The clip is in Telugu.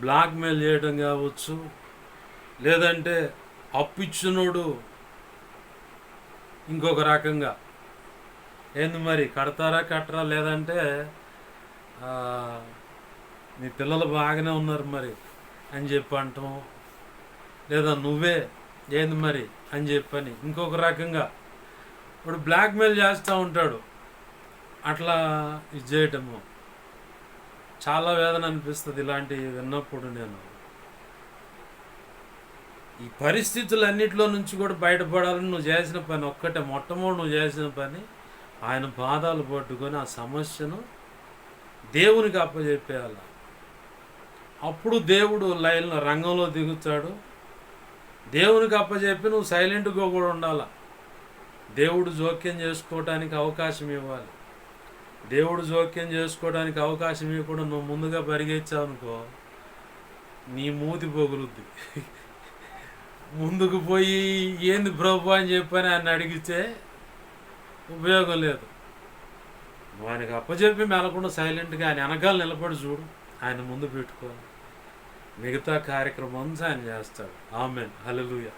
బ్లాక్మెయిల్ చేయడం కావచ్చు లేదంటే అప్పిచ్చినోడు ఇంకొక రకంగా. ఏంది మరి కడతారా కట్టరా లేదంటే మీ పిల్లలు బాగానే ఉన్నారు మరి అని చెప్పి అంటాం. లేదా నువ్వే ఏంది మరి అని చెప్పని ఇంకొక రకంగా. ఇప్పుడు బ్లాక్మెయిల్ చేస్తూ ఉంటాడు. అట్లా ఇది చేయటము. చాలా వేదన అనిపిస్తుంది ఇలాంటివి విన్నప్పుడు నేను. ఈ పరిస్థితులన్నిటిలో నుంచి కూడా బయటపడాలని నువ్వు చేసిన పని ఒక్కటే మొట్టమొదటి నువ్వు చేసిన పని ఆయన బాధలు పట్టుకొని ఆ సమస్యను దేవునికి అప్పచెప్పేయాల అప్పుడు దేవుడు లైన్లో రంగంలో దిగుతాడు. దేవునికి అప్పచెప్పి నువ్వు సైలెంట్గా కూడా ఉండాలా. దేవుడు జోక్యం చేసుకోవడానికి అవకాశం ఇవ్వాలి. దేవుడు జోక్యం చేసుకోవడానికి అవకాశం ఇవ్వకుండా నువ్వు ముందుగా పరిగెచ్చావు అనుకో నీ మూతి పొగులుద్ది. ముందుకు పోయి ఏంది ప్రభు అని చెప్పని ఆయన అడిగితే ఉపయోగం లేదు. నువ్వు ఆయనకు అప్పచెప్పి మెలకుండా సైలెంట్గా ఆయన వెనకాల నిలబడి చూడు ఆయన ముందు పెట్టుకో. మిగతా కార్యక్రమం అంతా ఆయన చేస్తాడు. ఆమెన్. హలలుయా